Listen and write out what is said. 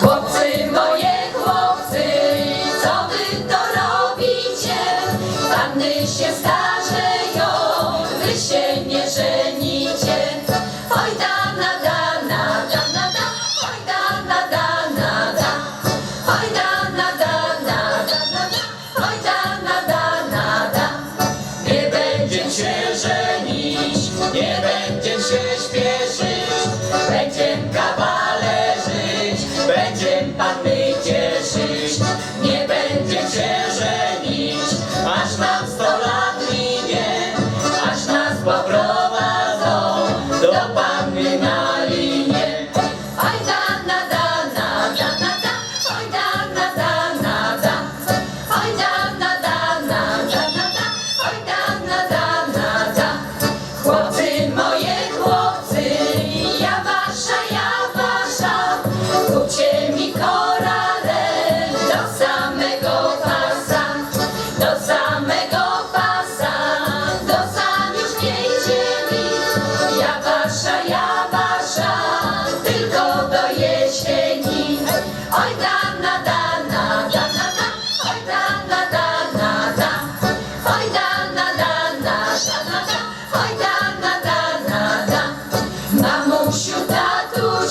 Chłopcy moje, chłopcy, co wy to robicie? Panny się starzeją, wy się nie żenicie. pan cieszyć, nie będzie się żenić, aż nam sto lat minie, aż nas poprowadzą do Panny na